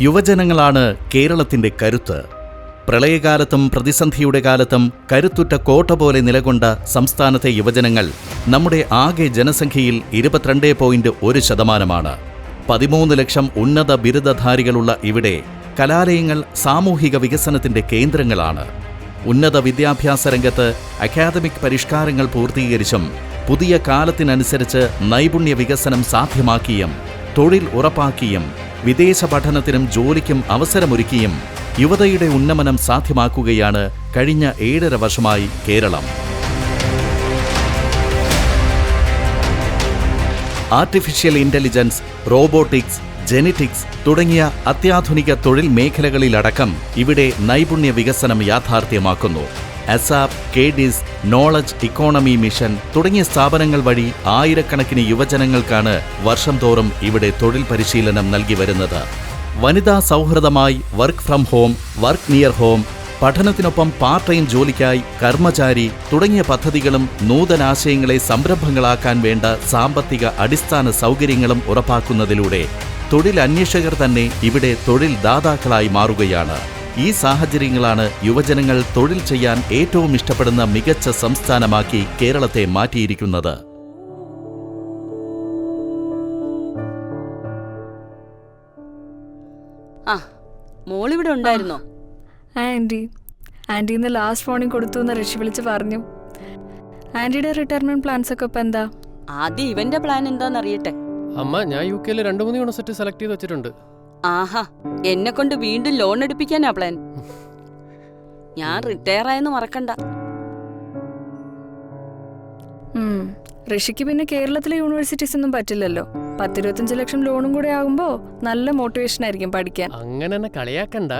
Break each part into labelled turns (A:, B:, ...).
A: യുവജനങ്ങളാണ് കേരളത്തിന്റെ കരുത്ത്. പ്രളയകാലത്തും പ്രതിസന്ധിയുടെ കാലത്തും കരുത്തുറ്റ കോട്ട പോലെ നിലകൊണ്ട സംസ്ഥാനത്തെ യുവജനങ്ങൾ നമ്മുടെ ആകെ ജനസംഖ്യയിൽ ഇരുപത്തിരണ്ട് പോയിന്റ് ഒരു ശതമാനമാണ്. പതിമൂന്ന് ലക്ഷം ഉന്നത ബിരുദധാരികളുള്ള ഇവിടെ കലാലയങ്ങൾ സാമൂഹിക വികസനത്തിന്റെ കേന്ദ്രങ്ങളാണ്. ഉന്നത വിദ്യാഭ്യാസ രംഗത്ത് അക്കാദമിക് പരിഷ്കാരങ്ങൾ പൂർത്തീകരിച്ചും പുതിയ കാലത്തിനനുസരിച്ച് നൈപുണ്യ വികസനം സാധ്യമാക്കിയും തൊഴിൽ ഉറപ്പാക്കിയും വിദേശ പഠനത്തിനും ജോലിക്കും അവസരമൊരുക്കിയും യുവതയുടെ ഉന്നമനം സാധ്യമാക്കുകയാണ് കഴിഞ്ഞ ഏഴര വർഷമായി Keralam. Artificial intelligence robotics genetics തുടങ്ങിയ അത്യാധുനിക തൊഴിൽ മേഖലകളിലടക്കം ഇവിടെ നൈപുണ്യ വികസനം യാഥാർത്ഥ്യമാക്കുന്നു. ASAP KDISC knowledge economy mission തുടങ്ങിയ സ്ഥാപനങ്ങൾ വഴി ആയിരക്കണക്കിന് യുവജനങ്ങൾക്കാണ് വർഷം തോറും ഇവിടെ തൊഴിൽ പരിശീലനം നൽകി വരുന്നത്. വനിതാ സൗഹൃദമായി work from home work near home പഠനത്തിനൊപ്പം part time ജോലിക്കായി കർമ്മചാരി തുടങ്ങിയ പദ്ധതികളും നൂതനാശയങ്ങളെ സംരംഭങ്ങളാക്കാൻ വേണ്ട സാമ്പത്തിക അടിസ്ഥാന സൗകര്യങ്ങളും ഉറപ്പാക്കുന്നതിലൂടെ തൊഴിൽ അന്വേഷകർ തന്നെ ഇവിടെ തൊഴിൽ ദാതാക്കളായി മാറുകയാണ്. ഈ സാഹചര്യങ്ങളാണ് യുവജനങ്ങൾ തൊഴിൽ ചെയ്യാൻ ഏറ്റവും ഇഷ്ടപ്പെടുന്ന മികച്ച സംസ്ഥാനമാക്കി കേരളത്തെ മാറ്റിയിരിക്കുന്നത്.
B: ആ മോളിവിടെ ഉണ്ടായിരുന്നോ?
C: ആന്റി. ആന്റി ഇന്ന് ലാസ്റ്റ് ഫോണിൽ കൊടുത്തു എന്ന് ഋഷി വിളിച്ച് പറഞ്ഞു. ആന്റിയുടെ റിട്ടയർമെന്റ് പ്ലാൻസ് ഒക്കെ ഇപ്പം എന്താ?
B: ആദ്യം ഇവന്റെ പ്ലാൻ എന്താണെന്നറിയട്ടെ
D: അമ്മ ഞാൻ യു കെയിൽ രണ്ട് മൂന്ന് യൂണിവേഴ്സിറ്റി സെലക്ട് ചെയ്ത് വെച്ചിട്ടുണ്ട്.
B: ആഹാ എന്നെ കൊണ്ട് വീണ്ടും ലോൺ എടുപ്പിക്കാനാ പ്ലാൻ ഞാൻ റിട്ടയർ ആയെന്ന് മറക്കണ്ട.
C: ഋഷിക്ക് പിന്നെ കേരളത്തിലെ യൂണിവേഴ്സിറ്റീസ് ഒന്നും പറ്റില്ലല്ലോ. പത്തിരുപത്തഞ്ച് ലക്ഷം ലോണും കൂടെ ആകുമ്പോ നല്ല മോട്ടിവേഷൻ ആയിരിക്കും പഠിക്കാൻ.
D: അങ്ങനെ തന്നെ കളിയാക്കണ്ട.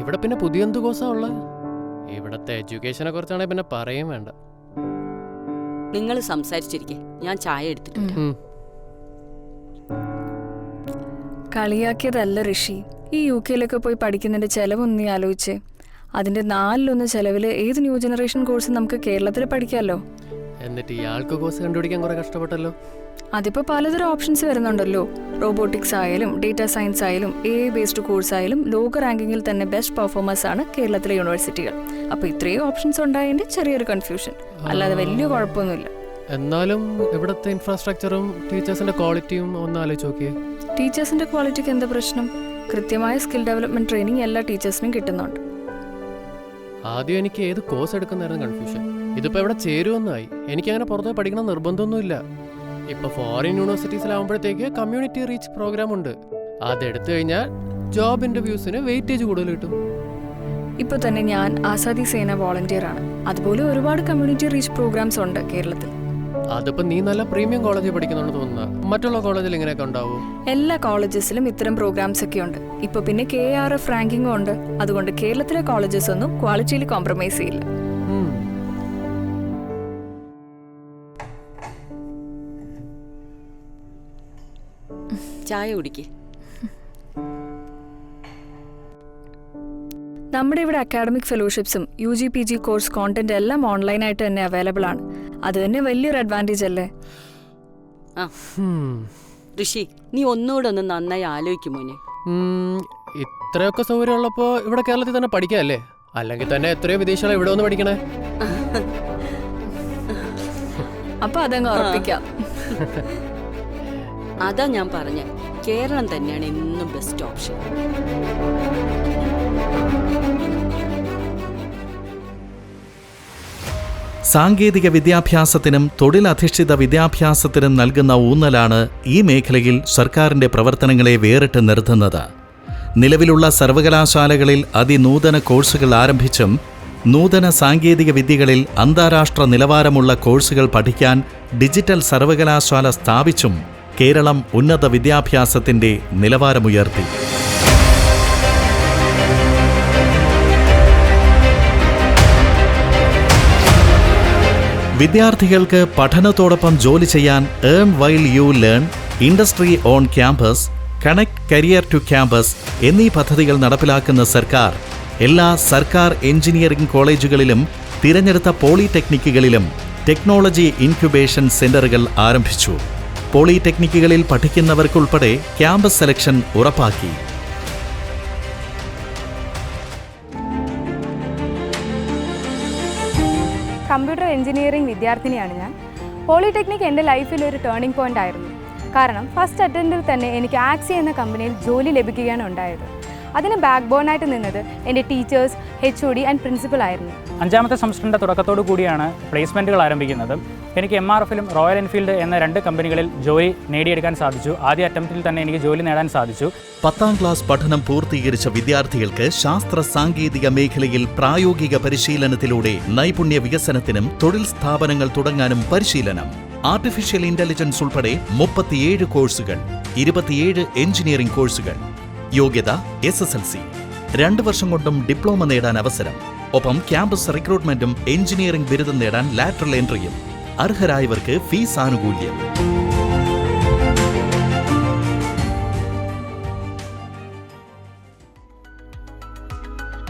D: ഇവിടെ പിന്നെ പുതിയ എന്ത് കോഴ്സാ ഉള്ളത് ഇവിടത്തെ എഡ്യൂക്കേഷനെ കുറിച്ചാണെങ്കിൽ പിന്നെ പറയും വേണ്ട.
B: നിങ്ങൾ സംസാരിച്ചിരിക്കെ ഞാൻ ചായ എടുത്തിട്ട്
C: കളിയാക്കിയതല്ല ഋഷി. ഈ യു കെയിലൊക്കെ പോയി പഠിക്കുന്നതിന്റെ ചെലവൊന്നും നീ ആലോചിച്ച്. അതിന്റെ നാലിലൊന്ന് ചെലവിൽ ഏത് ന്യൂ ജനറേഷൻ കോഴ്സ് നമുക്ക് കേരളത്തിൽ പഠിക്കാമല്ലോ
D: എന്നിട്ട് ഇയാൾക്ക് കോഴ്സ് കണ്ടുപിടിക്കാൻ കുറെ കഷ്ടപ്പെട്ടല്ലോ.
C: അതിപ്പോ പലതരം ഓപ്ഷൻസ് വരുന്നുണ്ടല്ലോ. റോബോട്ടിക്സ് ആയാലും ഡേറ്റാ സയൻസ് ആയാലും എ ബേസ്ഡ് കോഴ്സ് ആയാലും ലോക റാങ്കിങ്ങിൽ തന്നെ ബെസ്റ്റ് പെർഫോമേഴ്സ് ആണ് കേരളത്തിലെ യൂണിവേഴ്സിറ്റികൾ അപ്പൊ ഇത്രയും ഓപ്ഷൻസ് ഉണ്ടായതിന്റെ ചെറിയൊരു കൺഫ്യൂഷൻ അല്ലാതെ വലിയ കുഴപ്പമൊന്നുമില്ല.
D: എന്നാലും ഇവിടുത്തെ ഇൻഫ്രാസ്ട്രക്ചറും ടീച്ചേഴ്സിന്റെ ക്വാളിറ്റിയും ഒന്ന് ആലോചിച്ച് നോക്കിയേ.
C: ടീച്ചേഴ്സിന്റെ ക്വാളിറ്റിക്ക് എന്താ പ്രശ്നം? കൃത്യമായ സ്കിൽ ഡെവലപ്മെന്റ് ട്രെയിനിങ് എല്ലാ ടീച്ചേഴ്സിനും കിട്ടുന്നുണ്ട്.
D: ആദ്യം എനിക്ക് ഏത് കോഴ്സ് എടുക്കുന്നതായിരുന്നു കൺഫ്യൂഷൻ ഇതിപ്പോ ഇവിടെ ചേരുമെന്നായി. എനിക്ക് അങ്ങനെ പുറത്ത് പഠിക്കണം നിർബന്ധമൊന്നുമില്ല. ഇപ്പൊ ഫോറിൻ യൂണിവേഴ്സിറ്റീസിലാവുമ്പോഴത്തേക്ക് കമ്മ്യൂണിറ്റി റീച്ച് പ്രോഗ്രാം ഉണ്ട്. അതെടുത്തു കഴിഞ്ഞാൽ ജോബ് ഇന്റർവ്യൂസിന് വെയിറ്റേജ് കൂടുതൽ കിട്ടും.
C: ഇപ്പൊ തന്നെ ഞാൻ ആസാദി സേന വോളണ്ടിയർ ആണ്. അതുപോലെ ഒരുപാട് കമ്മ്യൂണിറ്റി റീച്ച് പ്രോഗ്രാംസ് ഉണ്ട് കേരളത്തിൽ.
D: അതിപ്പോ നീ നല്ല പ്രീമിയം കോളേജിൽ പഠിക്കുന്നുണ്ട് തോന്നുന്ന മറ്റുള്ള കോളേജിൽ ഇങ്ങനെയൊക്കെ ഉണ്ടാവും?
C: എല്ലാ കോളേജസിലും ഇത്തരം പ്രോഗ്രാംസ് ഒക്കെ ഉണ്ട്. ഇപ്പൊ പിന്നെ കെ ആർ എഫ് റാങ്കിങ്ങും ഉണ്ട്. അതുകൊണ്ട് കേരളത്തിലെ കോളേജസ് ഒന്നും ക്വാളിറ്റിയിൽ കോംപ്രമൈസ് ചെയ്യില്ല.
B: ചായ കുടിക്ക്.
C: നമ്മുടെ ഇവിടെ academic ഫെലോഷിപ്സും U G P G course content എല്ലാം ഓൺലൈനായിട്ട് തന്നെ അവൈലബിൾ ആണ്. അത് തന്നെ വലിയൊരു അഡ്വാന്റേജ് അല്ലേ?
B: ആ. ഋഷി നീ ഒന്നുകൂടെ ഒന്ന് നന്നായി ആലോചിക്കും മോനെ.
D: ഇത്രയൊക്കെ സൗകര്യം ഉള്ളപ്പോ ഇവിടെ കേരളത്തിൽ തന്നെ പഠിക്കാല്ലേ? അല്ലെങ്കിൽ തന്നെ എത്രയോ വിദേശികളെ ഇവിടെ വന്ന് പഠിക്കണേ.
C: അപ്പൊ അതങ്ങ് ഉറപ്പിക്കാം.
B: അതാ ഞാൻ പറഞ്ഞ. കേരളം തന്നെയാണ് ഇന്നും ബെസ്റ്റ് ഓപ്ഷൻ
A: സാങ്കേതിക വിദ്യാഭ്യാസത്തിനും തൊഴിലധിഷ്ഠിത വിദ്യാഭ്യാസത്തിനും നൽകുന്ന ഊന്നലാണ് ഈ മേഖലയിൽ സർക്കാരിന്റെ പ്രവർത്തനങ്ങളെ വേറിട്ട് നിർത്തുന്നത്. നിലവിലുള്ള സർവകലാശാലകളിൽ അതിനൂതന കോഴ്സുകൾ ആരംഭിച്ചും നൂതന സാങ്കേതിക വിദ്യകളിൽ അന്താരാഷ്ട്ര നിലവാരമുള്ള കോഴ്സുകൾ പഠിക്കാൻ ഡിജിറ്റൽ സർവകലാശാല സ്ഥാപിച്ചും കേരളം ഉന്നത വിദ്യാഭ്യാസത്തിന്റെ നിലവാരമുയർത്തി. വിദ്യാർത്ഥികൾക്ക് പഠനത്തോടൊപ്പം ജോലി ചെയ്യാൻ earn while you learn industry on campus connect career to campus എന്നീ പദ്ധതികൾ നടപ്പിലാക്കുന്ന സർക്കാർ എല്ലാ സർക്കാർ എഞ്ചിനീയറിംഗ് കോളേജുകളിലും തിരഞ്ഞെടുത്ത പോളിടെക്നിക്കുകളിലും ടെക്നോളജി ഇൻക്യുബേഷൻ സെന്ററുകൾ ആരംഭിച്ചു. പോളിടെക്നിക്കുകളിൽ പഠിക്കുന്നവർക്കുൾപ്പെടെ ക്യാമ്പസ് സെലക്ഷൻ ഉറപ്പാക്കി.
E: എഞ്ചിനീയറിംഗ് വിദ്യാർത്ഥിനിയാണ് ഞാൻ. പോളിടെക്നിക് എന്റെ ലൈഫിൽ ഒരു ടേണിംഗ് പോയിന്റ് ആയിരുന്നു. കാരണം ഫസ്റ്റ് അറ്റൻഡിൽ തന്നെ എനിക്ക് ആക്സി എന്ന കമ്പനിയിൽ ജോലി ലഭിക്കുകയാണ് ഉണ്ടായത്. അതിന് ബാക്ക് ബോണായിട്ട് നിന്നത് എന്റെ teachers H O D and principal ആയിരുന്നു.
F: അഞ്ചാമത്തെ സെമസ്റ്ററിന്റെ തുടക്കത്തോടു കൂടിയാണ് പ്ലേസ്മെന്റുകൾ ആരംഭിക്കുന്നത്. എനിക്ക് എം ആർ എഫിലും റോയൽ എൻഫീൽഡ് എന്ന രണ്ട് കമ്പനികളിൽ ജോലി നേടിയെടുക്കാൻ സാധിച്ചു. ആദ്യ അറ്റംപ്റ്റിൽ തന്നെ എനിക്ക് ജോലി നേടാൻ സാധിച്ചു.
A: പത്താം ക്ലാസ് പഠനം പൂർത്തീകരിച്ച വിദ്യാർത്ഥികൾക്ക് ശാസ്ത്ര സാങ്കേതിക മേഖലയിൽ പ്രായോഗിക പരിശീലനത്തിലൂടെ നൈപുണ്യ വികസനത്തിനും തൊഴിൽ സ്ഥാപനങ്ങൾ തുടങ്ങാനും പരിശീലനം. ആർട്ടിഫിഷ്യൽ ഇന്റലിജൻസ് ഉൾപ്പെടെ മുപ്പത്തിയേഴ് കോഴ്സുകൾ ഇരുപത്തിയേഴ് എഞ്ചിനീയറിംഗ് കോഴ്സുകൾ. യോഗ്യത എസ് എസ് എൽ സി രണ്ട് വർഷം കൊണ്ടും ഡിപ്ലോമ നേടാൻ അവസരം. ഒപ്പം ക്യാമ്പസ് റിക്രൂട്ട്മെന്റും എഞ്ചിനീയറിംഗ് ബിരുദം നേടാൻ ലാറ്ററൽ എൻട്രിയും. അർഹരായവർക്ക് ഫീസ് ആനുകൂല്യം.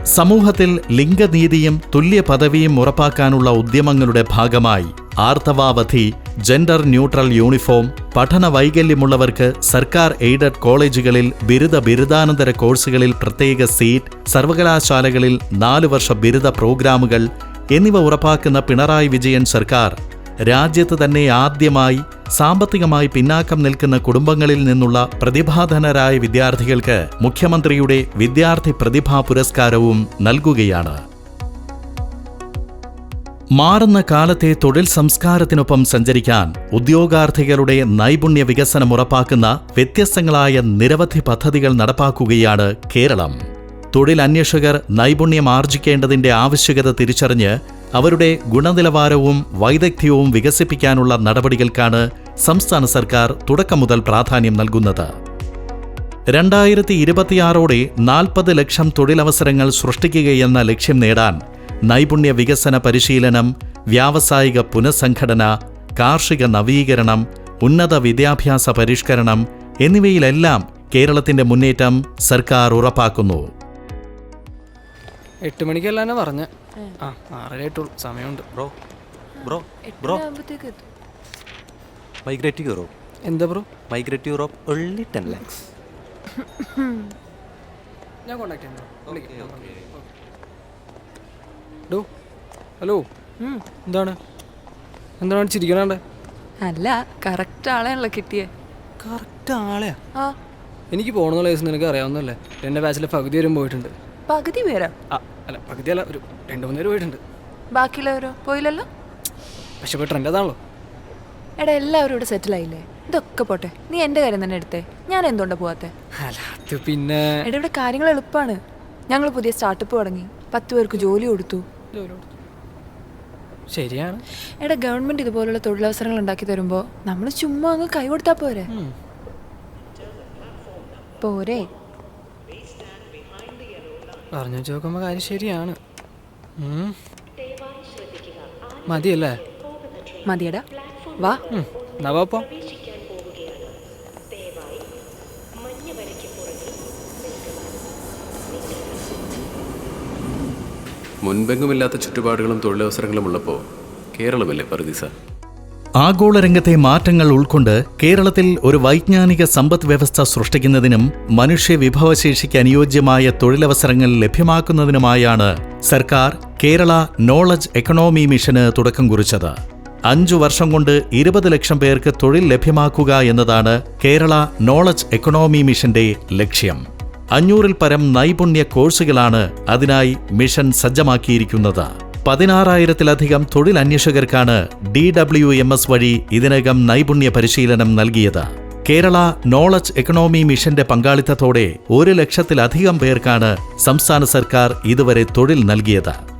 A: സമൂഹത്തിൽ ലിംഗനീതിയും തുല്യ പദവിയും ഉറപ്പാക്കാനുള്ള ഉദ്യമങ്ങളുടെ ഭാഗമായി ആർത്തവാവധി ജെൻഡർ ന്യൂട്രൽ യൂണിഫോം പഠന വൈകല്യമുള്ളവർക്ക് സർക്കാർ എയ്ഡഡ് കോളേജുകളിൽ ബിരുദ ബിരുദാനന്തര കോഴ്സുകളിൽ പ്രത്യേക സീറ്റ് സർവകലാശാലകളിൽ നാലു വർഷ ബിരുദ പ്രോഗ്രാമുകൾ എന്നിവ ഉറപ്പാക്കുന്ന പിണറായി വിജയൻ സർക്കാർ രാജ്യത്ത് തന്നെ ആദ്യമായി സാമ്പത്തികമായി പിന്നാക്കം നിൽക്കുന്ന കുടുംബങ്ങളിൽ നിന്നുള്ള പ്രതിഭാധനരായ വിദ്യാർത്ഥികൾക്ക് മുഖ്യമന്ത്രിയുടെ വിദ്യാർത്ഥി പ്രതിഭാ പുരസ്കാരവും നൽകുകയാണ്. മാറുന്ന കാലത്തെ തൊഴിൽ സംസ്കാരത്തിനൊപ്പം സഞ്ചരിക്കാൻ ഉദ്യോഗാർത്ഥികളുടെ നൈപുണ്യ വികസനം ഉറപ്പാക്കുന്ന വ്യത്യസ്തങ്ങളായ നിരവധി പദ്ധതികൾ നടപ്പാക്കുകയാണ് കേരളം. തൊഴിൽ അന്വേഷകർ നൈപുണ്യം ആർജിക്കേണ്ടതിന്റെ ആവശ്യകത തിരിച്ചറിഞ്ഞ് അവരുടെ ഗുണനിലവാരവും വൈദഗ്ധ്യവും വികസിപ്പിക്കാനുള്ള നടപടികൾക്കാണ് സംസ്ഥാന സർക്കാർ തുടക്കം മുതൽ പ്രാധാന്യം നൽകുന്നത്. രണ്ടായിരത്തി ഇരുപത്തിയാറോടെ നാൽപ്പത് ലക്ഷം തൊഴിലവസരങ്ങൾ സൃഷ്ടിക്കുകയെന്ന ലക്ഷ്യം നേടാൻ നൈപുണ്യ വികസന പരിശീലനം വ്യാവസായിക പുനഃസംഘടന കാർഷിക നവീകരണം ഉന്നത വിദ്യാഭ്യാസ പരിഷ്കരണം എന്നിവയിലെല്ലാം കേരളത്തിന്റെ മുന്നേറ്റം സർക്കാർ ഉറപ്പാക്കുന്നു.
G: എട്ട് മണിക്കല്ലാന്നെ പറഞ്ഞ. ആ ആറര ആയിട്ടുള്ളൂ സമയമുണ്ട്.
H: Bro bro bro. Migrate Europe
G: എന്താ bro?
H: Migrate Europe only ten lakhs
G: ഞാൻ കോണ്ടാക്ട് ചെയ്യാം ഡോ ഹലോ എന്താണ്? എന്താണ് ചിരിക്കണേ
C: അല്ല കറക്റ്റ് ആളെയാണല്ലോ കിട്ടിയേ.
G: കറക്റ്റ് ആളെയാ?
C: ആ.
G: എനിക്ക് പോകണമെന്നുള്ള കേസ് നിനക്ക് അറിയാവുന്നല്ലേ എന്റെ ബാച്ചിലെ പകുതി വരും പോയിട്ടുണ്ട്.
C: പകുതി പേരാ?
G: അല്ല പകുതി അല്ല ഒരു രണ്ട് മൂന്ന് പേര് പോയിട്ടുണ്ട്.
C: ബാക്കിയുള്ളവരോ? പോയില്ലല്ലോ?
G: പക്ഷെ ഇപ്പോൾ ട്രെൻഡ് അതാണല്ലോ.
C: എടാ എല്ലാവരും ഇവിടെ സെറ്റിൽ ആയില്ലേ? ഇതൊക്കെ പോട്ടെ നീ എന്റെ കാര്യം തന്നെ എടുത്തേ. ഞാൻ എന്തുകൊണ്ടാ പോവാത്തെ?
G: അത് പിന്നെ
C: എടാ ഇവിടെ കാര്യങ്ങൾ എളുപ്പമാണ് ഞങ്ങൾ പുതിയ സ്റ്റാർട്ടപ്പ് തുടങ്ങി. പത്ത് പേർക്ക് ജോലി കൊടുത്തു.
G: ശരിയാണ്.
C: എടാ ഗവൺമെന്റ് ഇതുപോലുള്ള തൊഴിലവസരങ്ങൾ ഉണ്ടാക്കി തരുമ്പോൾ നമ്മൾ ചുമ്മാ അങ്ങ് കൈ കൊടുത്താൽ പോരെ? പോരെ?
G: പറഞ്ഞു വെച്ച് നോക്കുമ്പോൾ കാര്യം ശരിയാണ്. മതിയല്ലേ?
C: മതിയടാ. വാ.
G: ഉം.
I: മുൻപെങ്ങുമില്ലാത്ത ചുറ്റുപാടുകളും തൊഴിലവസരങ്ങളും ഉള്ളപ്പോൾ കേരളമല്ലേ പറുദീസ?
A: ആഗോള രംഗത്തെ മാറ്റങ്ങൾ ഉൾക്കൊണ്ട് കേരളത്തിൽ ഒരു വൈജ്ഞാനിക സമ്പദ് വ്യവസ്ഥ സൃഷ്ടിക്കുന്നതിനും മനുഷ്യ വിഭവശേഷിക്ക് അനുയോജ്യമായ തൊഴിലവസരങ്ങൾ ലഭ്യമാക്കുന്നതിനുമായാണ് സർക്കാർ കേരള നോളജ് എക്കണോമി മിഷന് തുടക്കം കുറിച്ചത്. അഞ്ചു വർഷം കൊണ്ട് ഇരുപത് ലക്ഷം പേർക്ക് തൊഴിൽ ലഭ്യമാക്കുക എന്നതാണ് കേരള നോളജ് എക്കണോമി മിഷന്റെ ലക്ഷ്യം. അഞ്ഞൂറിൽ പരം നൈപുണ്യ കോഴ്സുകളാണ് അതിനായി മിഷൻ സജ്ജമാക്കിയിരിക്കുന്നത്. പതിനാറായിരത്തിലധികം തൊഴിലന്വേഷകർക്കാണ് ഡി ഡബ്ല്യു എം എസ് വഴി ഇതിനകം നൈപുണ്യ പരിശീലനം നൽകിയത്. കേരള നോളജ് എക്കണോമി മിഷന്റെ പങ്കാളിത്തത്തോടെ ഒരു ലക്ഷത്തിലധികം പേർക്കാണ് സംസ്ഥാന സർക്കാർ ഇതുവരെ തൊഴിൽ നൽകിയത്.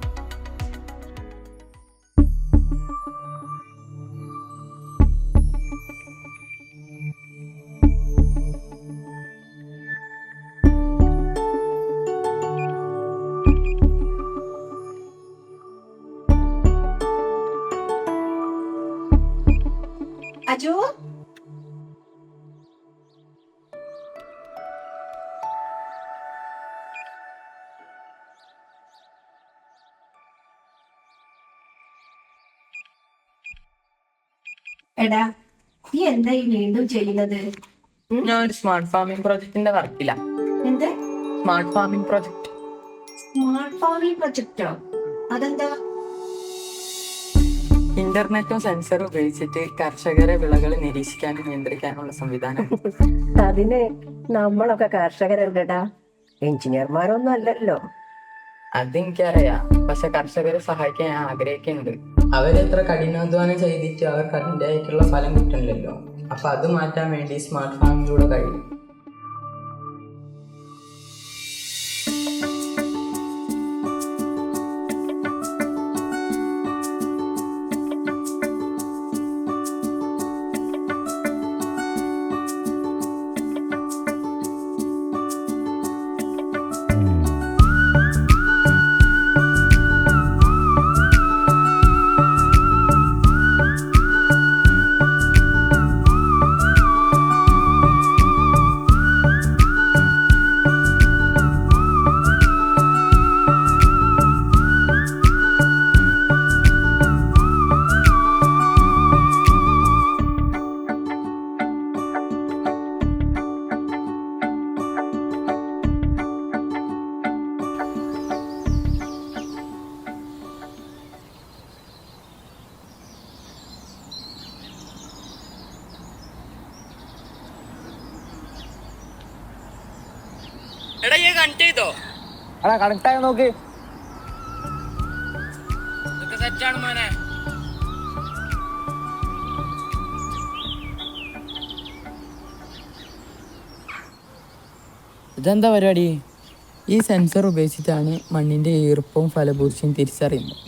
J: അജു? എടാ നീ എന്തായി വീണ്ടും ചെയ്യുന്നത്?
K: ഞാൻ ഒരു സ്മാർട്ട് ഫാമിംഗ് പ്രോജക്റ്റിന്റെ വർക്കില്ല
J: എന്ത്?
K: Smart farming project.
J: Smart farming പ്രോജക്റ്റോ? അതെന്താ?
K: ഇന്റർനെറ്റും സെൻസറും ഉപയോഗിച്ചിട്ട് കർഷകരെ വിളകൾ നിരീക്ഷിക്കാനും നിയന്ത്രിക്കാനുള്ള സംവിധാനം.
J: അതിന് നമ്മളൊക്കെ കർഷകരല്ലടാ. എഞ്ചിനീയർമാരൊന്നും അല്ലല്ലോ.
K: അതെനിക്കറിയാം. പക്ഷെ കർഷകരെ സഹായിക്കാൻ ഞാൻ ആഗ്രഹിക്കുന്നുണ്ട്. അവരെത്ര കഠിനാധ്വാനം ചെയ്തിട്ട് അവർക്ക് അതിന്റെതായിട്ടുള്ള ഫലം കിട്ടണില്ലല്ലോ അപ്പൊ അത് മാറ്റാൻ വേണ്ടി സ്മാർട്ട് ഫാമിലൂടെ കഴിയും. എടാ ഞാൻ കണക്ട് ചെയ്തോ?
G: എടാ കണക്ട് ആയി നോക്ക്.
K: ഇതൊക്കെ സെറ്റാണ് മോനെ. ഇതെന്താ പരിപാടി? ഈ സെൻസർ ഉപയോഗിച്ചിട്ടാണ് മണ്ണിന്റെ ഈർപ്പവും ഫലഭൂഷ്ടിയും തിരിച്ചറിയുന്നത്.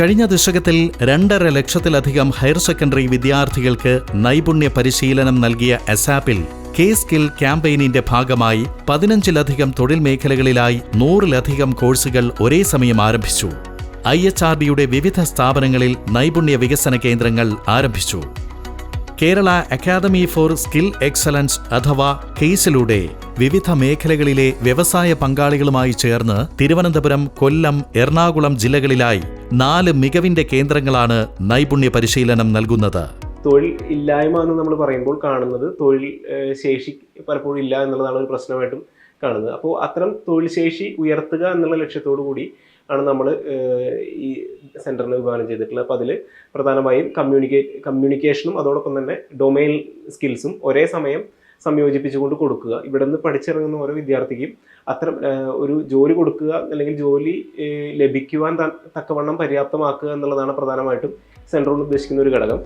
A: കഴിഞ്ഞ ദശകത്തിൽ രണ്ടര ലക്ഷത്തിലധികം ഹയർ സെക്കൻഡറി വിദ്യാർത്ഥികൾക്ക് നൈപുണ്യ പരിശീലനം നൽകിയ എസാപ്പിൽ കെ സ്കിൽ ക്യാമ്പയിനിന്റെ ഭാഗമായി പതിനഞ്ചിലധികം തൊഴിൽ മേഖലകളിലായി നൂറിലധികം കോഴ്സുകൾ ഒരേ സമയം ആരംഭിച്ചു. ഐ എച്ച് ആർ ഡിയുടെ വിവിധ സ്ഥാപനങ്ങളിൽ നൈപുണ്യ വികസന കേന്ദ്രങ്ങൾ ആരംഭിച്ചു. Kerala academy for skill excellence അഥവാ കെയ്സിലൂടെ വിവിധ മേഖലകളിലെ വ്യവസായ പങ്കാളികളുമായി ചേർന്ന് തിരുവനന്തപുരം കൊല്ലം എറണാകുളം ജില്ലകളിലായി നാല് മികവിന്റെ കേന്ദ്രങ്ങളാണ് നൈപുണ്യ പരിശീലനം നൽകുന്നത്.
L: തൊഴിൽ ഇല്ലായ്മ എന്ന് നമ്മൾ പറയുമ്പോൾ കാണുന്നത് തൊഴിൽ ശേഷി പലപ്പോഴും ഇല്ല എന്നുള്ളതാണ് ഒരു പ്രശ്നമായിട്ടും കാണുന്നത്. അപ്പോൾ അത്തരം തൊഴിൽ ശേഷി ഉയർത്തുക എന്നുള്ള ലക്ഷ്യത്തോടു കൂടി ആണ് നമ്മൾ ഈ സെന്ററിന് വിഭാവനം ചെയ്തിട്ടുള്ളത്. അപ്പോൾ അതിൽ പ്രധാനമായും കമ്മ്യൂണിക്കേ കമ്മ്യൂണിക്കേഷനും അതോടൊപ്പം തന്നെ ഡൊമൈൻ സ്കിൽസും ഒരേ സമയം സംയോജിപ്പിച്ചുകൊണ്ട് കൊടുക്കുക. ഇവിടെ നിന്ന് പഠിച്ചിറങ്ങുന്ന ഓരോ വിദ്യാർത്ഥിക്കും അത്തരം ഒരു ജോലി കൊടുക്കുക അല്ലെങ്കിൽ ജോലി ലഭിക്കുവാൻ തക്കവണ്ണം പര്യാപ്തമാക്കുക എന്നുള്ളതാണ് പ്രധാനമായിട്ടും സെൻട്രൽ ഉദ്ദേശിക്കുന്ന ഒരു ഘടകം.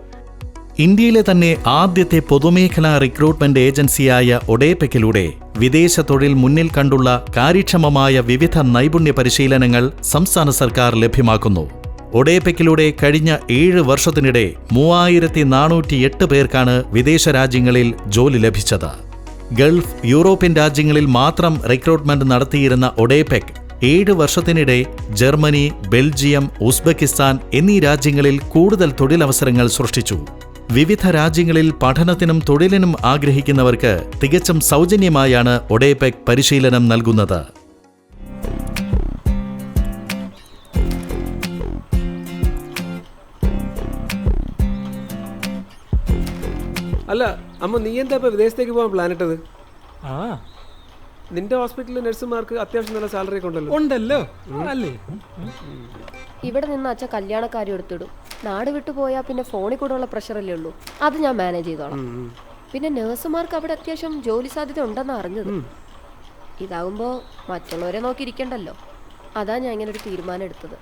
A: ഇന്ത്യയിലെ തന്നെ ആദ്യത്തെ പൊതുമേഖലാ റിക്രൂട്ട്മെന്റ് ഏജൻസിയായ ഒഡേപെക്കിലൂടെ വിദേശ തൊഴിൽ മുന്നിൽ കണ്ടുള്ള കാര്യക്ഷമമായ വിവിധ നൈപുണ്യ പരിശീലനങ്ങൾ സംസ്ഥാന സർക്കാർ ലഭ്യമാക്കുന്നു. ഒഡേപെക്കിലൂടെ കഴിഞ്ഞ ഏഴ് വർഷത്തിനിടെ മൂവായിരത്തി നാനൂറ്റി എട്ട് പേർക്കാണ് വിദേശ രാജ്യങ്ങളിൽ ജോലി ലഭിച്ചത്. ഗൾഫ് യൂറോപ്യൻ രാജ്യങ്ങളിൽ മാത്രം റിക്രൂട്ട്മെന്റ് നടത്തിയിരുന്ന ഒഡേപെക് ഏഴ് വർഷത്തിനിടെ ജർമ്മനി ബെൽജിയം ഉസ്ബെക്കിസ്ഥാൻ എന്നീ രാജ്യങ്ങളിൽ കൂടുതൽ തൊഴിലവസരങ്ങൾ സൃഷ്ടിച്ചു. വിവിധ രാജ്യങ്ങളിൽ പഠനത്തിനും തൊഴിലിനും ആഗ്രഹിക്കുന്നവർക്ക് തികച്ചും സൗജന്യമായാണ് ഒഡേപെക് പരിശീലനം നൽകുന്നത്.
L: അല്ല അമ്മ നീ എന്താ ഇപ്പൊ വിദേശത്തേക്ക് പോകാൻ പ്ലാൻ ഇട്ടത്?
F: ആ.
L: നിന്റെ ഹോസ്പിറ്റലിലെ നഴ്സുമാർക്ക് അത്യാവശ്യം നല്ല സാലറി ഒക്കെ ഉണ്ടല്ലോ.
F: ഉണ്ടല്ലോ. അല്ലേ?
M: ഇവിടെ നിന്ന് അച്ഛൻ കല്യാണക്കാരി എടുത്തിടും. നാട് വിട്ടു പോയാൽ പിന്നെ ഫോണിൽ കൂടെ ഉള്ള പ്രഷറല്ലേ ഉള്ളൂ. അത് ഞാൻ മാനേജ് ചെയ്തോളാം. പിന്നെ നഴ്സുമാർക്ക് അവിടെ അത്യാവശ്യം ജോലി സാധ്യത ഉണ്ടെന്ന് അറിഞ്ഞത്. ഇതാവുമ്പോ മറ്റുള്ളവരെ നോക്കി ഇരിക്കണ്ടല്ലോ അതാ ഞാൻ ഇങ്ങനെ ഒരു തീരുമാനം എടുത്തത്.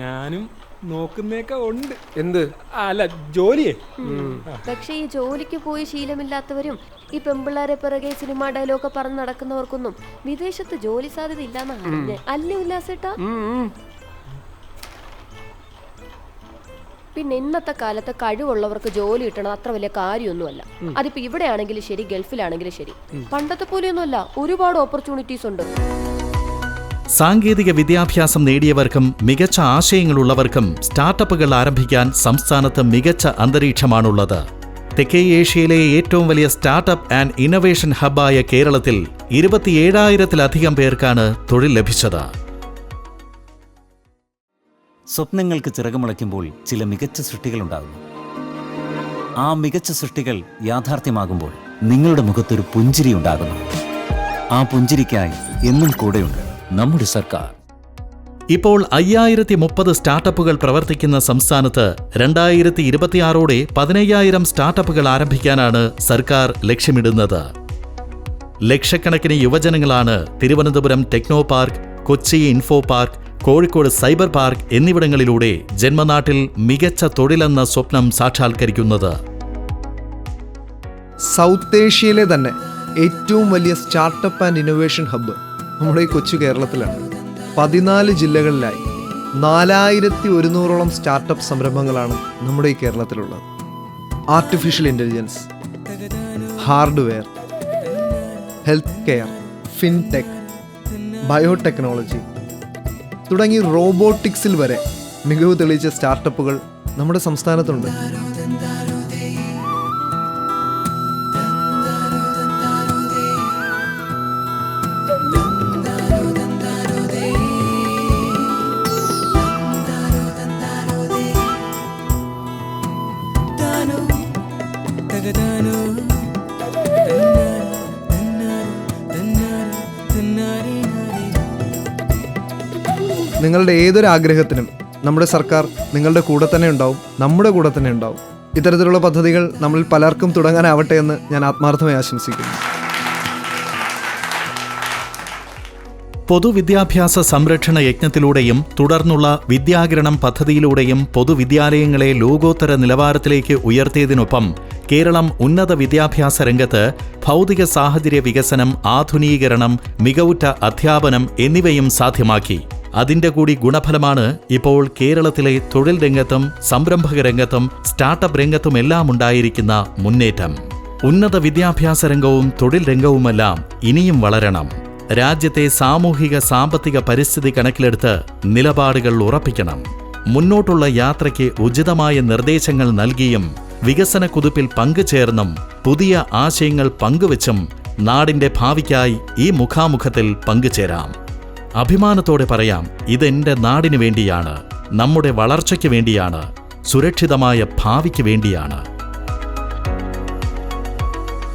N: ഞാനും നോക്കുന്നേക്ക ഉണ്ട്.
G: എന്ത്?
N: അല്ല ജോലിയെ.
M: പക്ഷേ ഈ ജോലിക്ക് പോയി ശീലമില്ലാത്തവരും ഈ പെമ്പിള്ളാരെ പിറകെ സിനിമ ഡയലോഗ് പറഞ്ഞ് നടക്കുന്നവർക്കൊന്നും വിദേശത്ത് ജോലി സാധ്യത ഇല്ലാന്ന് അറിഞ്ഞേ. അല്ലേ ഉല്ലാസേട്ടാ? പിന്നെ ഇന്നത്തെ കാലത്ത് കഴിവുള്ളവർക്ക് ജോലി കിട്ടണം അത്ര വലിയ കാര്യമൊന്നുമല്ല. അതിപ്പോ ഇവിടെ ആണെങ്കിലും ശരി ഗൾഫിലാണെങ്കിലും ശരി. പണ്ടത്തെ പോലെയൊന്നുമല്ല. ഒരുപാട് ഓപ്പർച്യൂണിറ്റീസ് ഉണ്ട്.
A: സാങ്കേതിക വിദ്യാഭ്യാസം നേടിയവർക്കും മികച്ച ആശയങ്ങളുള്ളവർക്കും സ്റ്റാർട്ടപ്പുകൾ ആരംഭിക്കാൻ സംസ്ഥാനത്ത് മികച്ച അന്തരീക്ഷമാണുള്ളത്. തെക്കേ ഏഷ്യയിലെ ഏറ്റവും വലിയ സ്റ്റാർട്ടപ്പ് ആൻഡ് ഇന്നൊവേഷൻ ഹബ്ബായ കേരളത്തിൽ ഇരുപത്തിയേഴായിരത്തിലധികം പേർക്കാണ് തൊഴിൽ ലഭിച്ചത്.
H: സ്വപ്നങ്ങൾക്ക് ചിറകുമുളയ്ക്കുമ്പോൾ ചില മികച്ച സൃഷ്ടികളുണ്ടാകുന്നു. ആ മികച്ച സൃഷ്ടികൾ യാഥാർത്ഥ്യമാകുമ്പോൾ നിങ്ങളുടെ മുഖത്തൊരു പുഞ്ചിരി ഉണ്ടാകുന്നു. ആ പുഞ്ചിരിക്കായി എന്നും കൂടെയുണ്ട്. നമ്മുടെ സർക്കാർ.
A: ഇപ്പോൾ അയ്യായിരത്തി മുപ്പത് സ്റ്റാർട്ടപ്പുകൾ പ്രവർത്തിക്കുന്ന സംസ്ഥാനത്ത് രണ്ടായിരത്തി ഇരുപത്തിയാറോടെ പതിനയ്യായിരം സ്റ്റാർട്ടപ്പുകൾ ആരംഭിക്കാനാണ് സർക്കാർ ലക്ഷ്യമിടുന്നത്. ലക്ഷക്കണക്കിന് യുവജനങ്ങളാണ് Thiruvananthapuram techno park Kochi info park Kozhikode cyber park എന്നിവിടങ്ങളിലൂടെ ജന്മനാട്ടിൽ മികച്ച തൊഴിലെന്ന സ്വപ്നം സാക്ഷാത്കരിക്കുന്നത്.
O: സൗത്ത് ഏഷ്യയിലെ തന്നെ ഏറ്റവും വലിയ സ്റ്റാർട്ടപ്പ് ആൻഡ് ഇന്നൊവേഷൻ ഹബ്ബ്. നമ്മുടെ ഈ കൊച്ചു കേരളത്തിലാണ്. പതിനാല് ജില്ലകളിലായി നാലായിരത്തി ഒരുന്നൂറോളം സ്റ്റാർട്ടപ്പ് സംരംഭങ്ങളാണ് നമ്മുടെ ഈ കേരളത്തിലുള്ളത്. Artificial intelligence hardware health care fintech biotechnology തുടങ്ങി റോബോട്ടിക്സിൽ വരെ മികവ് തെളിയിച്ച സ്റ്റാർട്ടപ്പുകൾ നമ്മുടെ സംസ്ഥാനത്തുണ്ട്. നിങ്ങളുടെ ഏതൊരു ആഗ്രഹത്തിനും നമ്മുടെ സർക്കാർ നിങ്ങളുടെ കൂടെ തന്നെ ഉണ്ടാവും നമ്മുടെ കൂടെ തന്നെ ഉണ്ടാവും. ഇത്തരത്തിലുള്ള പദ്ധതികൾ നമ്മൾ പലർക്കും തുടങ്ങാനാവട്ടെ എന്ന് ഞാൻ ആത്മാർത്ഥമായി ആശംസിക്കുന്നു.
A: പൊതുവിദ്യാഭ്യാസ സംരക്ഷണ യജ്ഞത്തിലൂടെയും തുടർന്നുള്ള വിദ്യാകിരണം പദ്ധതിയിലൂടെയും പൊതുവിദ്യാലയങ്ങളെ ലോകോത്തര നിലവാരത്തിലേക്ക് ഉയർത്തിയതിനൊപ്പം കേരളം ഉന്നത വിദ്യാഭ്യാസ രംഗത്ത് ഭൗതിക സാഹചര്യ വികസനം ആധുനീകരണം മികവുറ്റ അധ്യാപനം എന്നിവയും സാധ്യമാക്കി. അതിന്റെ കൂടി ഗുണഫലമാണ് ഇപ്പോൾ കേരളത്തിലെ തൊഴിൽ രംഗത്തും സംരംഭക രംഗത്തും സ്റ്റാർട്ടപ്പ് രംഗത്തുമെല്ലാം ഉണ്ടായിരിക്കുന്ന മുന്നേറ്റം. ഉന്നത വിദ്യാഭ്യാസ രംഗവും തൊഴിൽ രംഗവുമെല്ലാം ഇനിയും വളരണം. രാജ്യത്തെ സാമൂഹിക സാമ്പത്തിക പരിസ്ഥിതി കണക്കിലെടുത്ത് നിലപാടുകൾ ഉറപ്പിക്കണം. മുന്നോട്ടുള്ള യാത്രയ്ക്ക് ഉചിതമായ നിർദ്ദേശങ്ങൾ നൽകിയും വികസന കുതിപ്പിൽ പങ്കുചേർന്നും പുതിയ ആശയങ്ങൾ പങ്കുവച്ചും നാടിന്റെ ഭാവിക്കായി ഈ മുഖാമുഖത്തിൽ പങ്കുചേരാം. അഭിമാനത്തോടെ പറയാം ഇതെന്റെ നാടിനു വേണ്ടിയാണ് നമ്മുടെ വളർച്ചയ്ക്ക് വേണ്ടിയാണ് സുരക്ഷിതമായ ഭാവിക്ക് വേണ്ടിയാണ്.